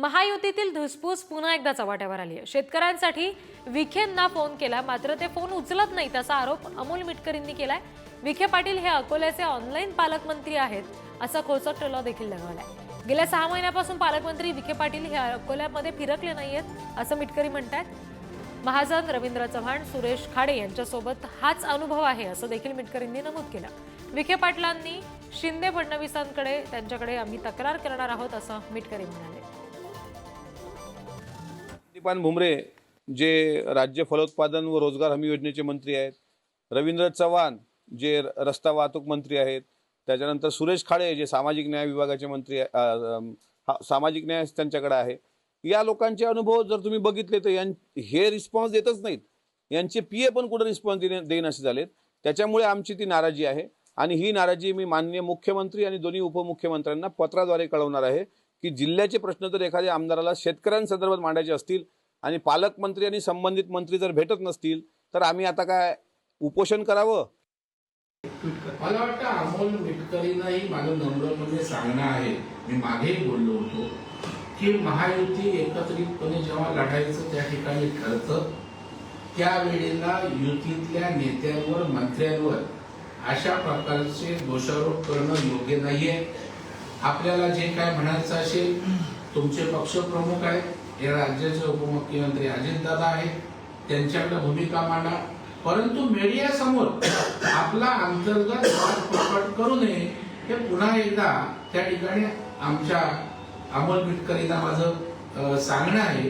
महायुतीतील धुसफूस पुन्हा एकदा चव्हाट्यावर आली आहे शेतकऱ्यांसाठी विखेंना फोन केला मात्र ते फोन उचलत नाहीत असा आरोप अमोल मिटकरींनी केलाय. विखे पाटील हे अकोल्याचे ऑनलाईन पालकमंत्री आहेत असा खोचक टोला देखील लगावलाय. गेल्या सहा महिन्यापासून पालकमंत्री विखे पाटील हे अकोल्यामध्ये फिरकले नाहीयेत असं मिटकरी म्हणतात महाजन रवींद्र चव्हाण सुरेश खाडे यांच्यासोबत हाच अनुभव आहे असं देखील मिटकरींनी नमूद केलं. विखे पाटलांनी शिंदे फडणवीसांकडे त्यांच्याकडे आम्ही तक्रार करणार आहोत असं मिटकरी म्हणाले. दीपान भुमरे जे राज्य फलोत्पादन व रोजगार हमी योजनेचे मंत्री आहेत रवींद्र चव्हाण जे रस्ता वाहतूक मंत्री आहेत त्याच्यानंतर सुरेश खाडे जे सामाजिक न्याय विभागाचे मंत्री सामाजिक न्याय त्यांच्याकडे आहे. या लोकांचे अनुभव जर तुम्ही बघितले तर यां हे रिस्पॉन्स देतच नाहीत. यांचे पी ए पण कुठं रिस्पॉन्स देणे देईन असे झालेत. त्याच्यामुळे आमची ती नाराजी आहे. आणि ही नाराजी मी माननीय मुख्यमंत्री आणि दोन्ही उपमुख्यमंत्र्यांना पत्राद्वारे कळवणार आहे. की जिल्ह्याचे प्रश्न जर एखाद्या आमदाराला शेतकऱ्यांसंदर्भात मांडायचे असतील आणि पालकमंत्री आणि संबंधित मंत्री जर भेटत नसतील तर आम्ही आता काय उपोषण करावं? मला वाटतं अमोल मिटकरींनाही माझं नम्रपणे सांगणं आहे. मी मागेही बोललो होतो की महायुती एकत्रितपणे जेव्हा लढायचं त्या ठिकाणी ठरतं त्यावेळेला युतीतल्या नेत्यांवर मंत्र्यांवर अशा प्रकारचे दोषारोप करणं योग्य नाहीये. आपल्याला जे काय म्हणायचं असेल तुमचे पक्षप्रमुख आहेत हे राज्याचे उपमुख्यमंत्री अजितदादा आहेत त्यांच्याकडे भूमिका मांडा. परंतु मीडियासमोर आपला अंतर्गत वाद प्रकट करू नये हे पुन्हा एकदा त्या ठिकाणी आमच्या अमोल मिटकरींना माझं सांगणं आहे.